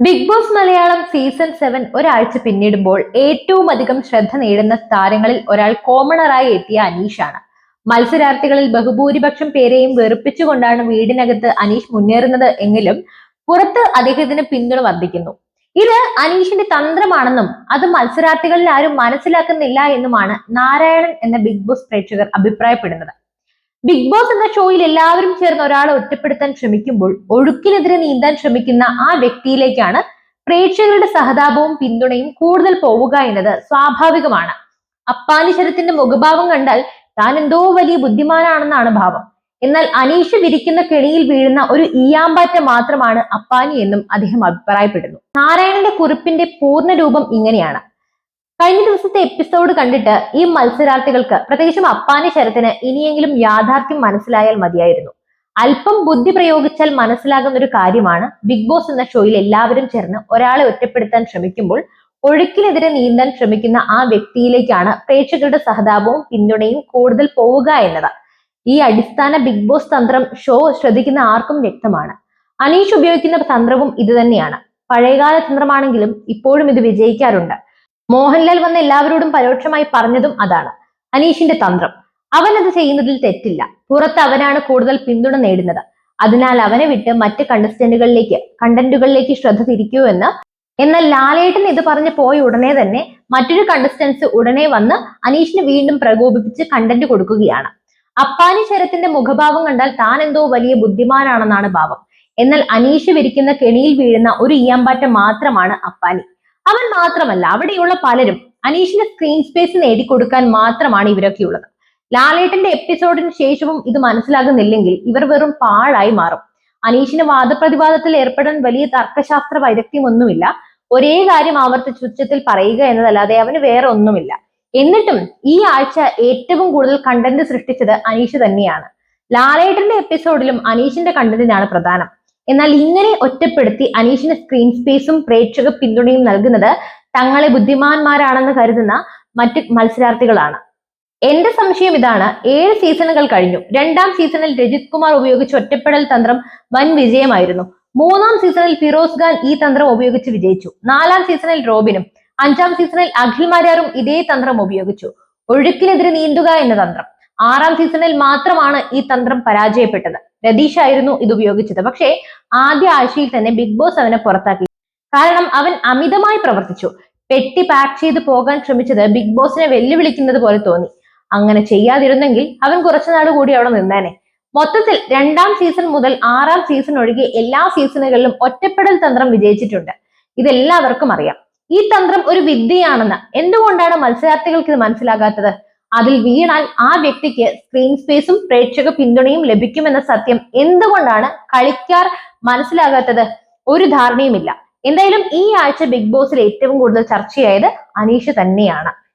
Big Boss Malayalam season seven ഒരാഴ്ച പിന്നിടുമ്പോൾ ഏറ്റവും അധികം ശ്രദ്ധ നേടുന്ന താരങ്ങളിൽ ഒരാൾ കോമണറായി എത്തിയ അനീഷാണ്. മത്സരാർത്ഥികളിൽ ബഹുഭൂരിപക്ഷം പേരെയും വെറുപ്പിച്ചുകൊണ്ടാണ് വീടിനകത്ത് അനീഷ് മുന്നേറുന്നത് എങ്കിലും പുറത്ത് അദ്ദേഹത്തിന് പിന്തുണ വർദ്ധിക്കുന്നു. ഇത് അനീഷിന്റെ തന്ത്രമാണെന്നും അത് മത്സരാർത്ഥികളിൽ ആരും മനസ്സിലാക്കുന്നില്ല എന്നുമാണ് നാരായണൻ എന്ന ബിഗ് ബോസ് പ്രേക്ഷകർ അഭിപ്രായപ്പെടുന്നത്. ബിഗ് ബോസ് എന്ന ഷോയിൽ എല്ലാവരും ചേർന്ന് ഒരാളെ ഒറ്റപ്പെടുത്താൻ ശ്രമിക്കുമ്പോൾ ഒഴുക്കിനെതിരെ നീന്താൻ ശ്രമിക്കുന്ന ആ വ്യക്തിയിലേക്കാണ് പ്രേക്ഷകരുടെ സഹതാപവും പിന്തുണയും കൂടുതൽ പോവുക എന്നത് സ്വാഭാവികമാണ്. അപ്പാനി ശരത്തിന്റെ മുഖഭാവം കണ്ടാൽ താൻ എന്തോ വലിയ ബുദ്ധിമാനാണെന്നാണ് ഭാവം. എന്നാൽ അനീഷ് വിരിക്കുന്ന കെണിയിൽ വീഴുന്ന ഒരു ഈയാമ്പാറ്റ മാത്രമാണ് അപ്പാനി എന്നും അദ്ദേഹം അഭിപ്രായപ്പെടുന്നു. നാരായണന്റെ കുറിപ്പിന്റെ പൂർണ രൂപം ഇങ്ങനെയാണ്. കഴിഞ്ഞ ദിവസത്തെ എപ്പിസോഡ് കണ്ടിട്ട് ഈ മത്സരാർത്ഥികൾക്ക് പ്രത്യേകിച്ചും അപ്പാനി ശരത്തിന് ഇനിയെങ്കിലും യാഥാർത്ഥ്യം മനസ്സിലായാൽ മതിയായിരുന്നു. അല്പം ബുദ്ധി പ്രയോഗിച്ചാൽ മനസ്സിലാകുന്ന ഒരു കാര്യമാണ് ബിഗ് ബോസ് എന്ന ഷോയിൽ എല്ലാവരും ചേർന്ന് ഒരാളെ ഒറ്റപ്പെടുത്താൻ ശ്രമിക്കുമ്പോൾ ഒഴുക്കിനെതിരെ നീന്താൻ ശ്രമിക്കുന്ന ആ വ്യക്തിയിലേക്കാണ് പ്രേക്ഷകരുടെ സഹതാപവും പിന്തുണയും കൂടുതൽ പോവുക എന്നത്. ഈ അടിസ്ഥാന ബിഗ് ബോസ് തന്ത്രം ഷോ ശ്രദ്ധിക്കുന്ന ആർക്കും വ്യക്തമാണ്. അനീഷ് ഉപയോഗിക്കുന്ന തന്ത്രവും ഇതുതന്നെയാണ്. പഴയകാല തന്ത്രമാണെങ്കിലും ഇപ്പോഴും ഇത് വിജയിക്കാറുണ്ട്. മോഹൻലാൽ വന്ന എല്ലാവരോടും പരോക്ഷമായി പറഞ്ഞതും അതാണ്. അനീഷിന്റെ തന്ത്രം. അവൻ അത് ചെയ്യുന്നതിൽ തെറ്റില്ല. പുറത്ത് അവനാണ് കൂടുതൽ പിന്തുണ നേടുന്നത്. അതിനാൽ അവനെ വിട്ട് മറ്റ് കണ്ടസ്റ്റന്റുകളിലേക്ക് കണ്ടന്റുകളിലേക്ക് ശ്രദ്ധ തിരിക്കൂ എന്ന്. എന്നാൽ ലാലേട്ടൻ ഇത് പറഞ്ഞു പോയ ഉടനെ തന്നെ മറ്റൊരു കണ്ടസ്റ്റൻസ് ഉടനെ വന്ന് അനീഷിനെ വീണ്ടും പ്രകോപിപ്പിച്ച് കണ്ടന്റ് കൊടുക്കുകയാണ്. അപ്പാനി ശരത്തിന്റെ മുഖഭാവം കണ്ടാൽ താൻ എന്തോ വലിയ ബുദ്ധിമാനാണെന്നാണ് ഭാവം. എന്നാൽ അനീഷ് വിരിക്കുന്ന കെണിയിൽ വീഴുന്ന ഒരു ഈയാമ്പാറ്റ മാത്രമാണ് അപ്പാനി. അവൻ മാത്രമല്ല അവിടെയുള്ള പലരും അനീഷിന് സ്ക്രീൻ സ്പേസ് നേടിക്കൊടുക്കാൻ മാത്രമാണ് ഇവരൊക്കെ ഉള്ളത്. ലാലേട്ടന്റെ എപ്പിസോഡിന് ശേഷവും ഇത് മനസ്സിലാകുന്നില്ലെങ്കിൽ ഇവർ വെറും പാഴായി മാറും. അനീഷിന് വാദപ്രതിവാദത്തിൽ ഏർപ്പെടാൻ വലിയ തർക്കശാസ്ത്ര വൈദഗ്ധ്യമൊന്നുമില്ല. ഒരേ കാര്യം ആവർത്തിച്ച് ഉച്ചത്തിൽ പറയുക എന്നതല്ലാതെ അവന് വേറെ ഒന്നുമില്ല. എന്നിട്ടും ഈ ആഴ്ച ഏറ്റവും കൂടുതൽ കണ്ടന്റ് സൃഷ്ടിച്ചത് അനീഷ് തന്നെയാണ്. ലാലേട്ടന്റെ എപ്പിസോഡിലും അനീഷിന്റെ കണ്ടന്റിനാണ് പ്രധാനം. എന്നാൽ ഇങ്ങനെ ഒറ്റപ്പെടുത്തി അനീഷിന് സ്ക്രീൻ സ്പേസും പ്രേക്ഷക പിന്തുണയും നൽകുന്നത് തങ്ങളെ ബുദ്ധിമാന്മാരാണെന്ന് കരുതുന്ന മറ്റ് മത്സരാർത്ഥികളാണ്. എന്റെ സംശയം ഇതാണ് ഏഴ് സീസണുകൾ കഴിഞ്ഞു. രണ്ടാം സീസണിൽ രജിത് കുമാർ ഉപയോഗിച്ച ഒറ്റപ്പെടൽ തന്ത്രം വൻ വിജയമായിരുന്നു. മൂന്നാം സീസണിൽ ഫിറോസ് ഖാൻ ഈ തന്ത്രം ഉപയോഗിച്ച് വിജയിച്ചു. നാലാം സീസണിൽ റോബിനും അഞ്ചാം സീസണിൽ അഖിൽ മാരാറും ഇതേ തന്ത്രം ഉപയോഗിച്ചു. ഒഴുക്കിനെതിരെ നീന്തുക എന്ന തന്ത്രം. ആറാം സീസണിൽ മാത്രമാണ് ഈ തന്ത്രം പരാജയപ്പെട്ടത്. രതീഷ് ആയിരുന്നു ഇത് ഉപയോഗിച്ചത്. പക്ഷേ ആദ്യ ആഴ്ചയിൽ തന്നെ ബിഗ് ബോസ് അവനെ പുറത്താക്കി. കാരണം അവൻ അമിതമായി പ്രവർത്തിച്ചു. പെട്ടി പാക്ക് ചെയ്ത് പോകാൻ ശ്രമിച്ചത് ബിഗ് ബോസിനെ വെല്ലുവിളിക്കുന്നത് പോലെ തോന്നി. അങ്ങനെ ചെയ്യാതിരുന്നെങ്കിൽ അവൻ കുറച്ചുനാൾ കൂടി അവിടെ നിന്നേനെ. മൊത്തത്തിൽ രണ്ടാം സീസൺ മുതൽ ആറാം സീസൺ ഒഴികെ എല്ലാ സീസണുകളിലും ഒറ്റപ്പെടൽ തന്ത്രം വിജയിച്ചിട്ടുണ്ട്. ഇതെല്ലാവർക്കും അറിയാം. ഈ തന്ത്രം ഒരു വിദ്യയാണെന്ന്. എന്തുകൊണ്ടാണ് മത്സരാർത്ഥികൾക്ക് ഇത് മനസ്സിലാകാത്തത്? അതിൽ വീണാൽ ആ വ്യക്തിക്ക് സ്ക്രീൻ സ്പേസും പ്രേക്ഷക പിന്തുണയും ലഭിക്കുമെന്ന സത്യം എന്തുകൊണ്ടാണ് കളിക്കാർ മനസ്സിലാകാത്തത്? ഒരു ധാരണയുമില്ല. എന്തായാലും ഈ ആഴ്ച ബിഗ് ബോസിൽ ഏറ്റവും കൂടുതൽ ചർച്ചയായത് അനീഷ തന്നെയാണ്.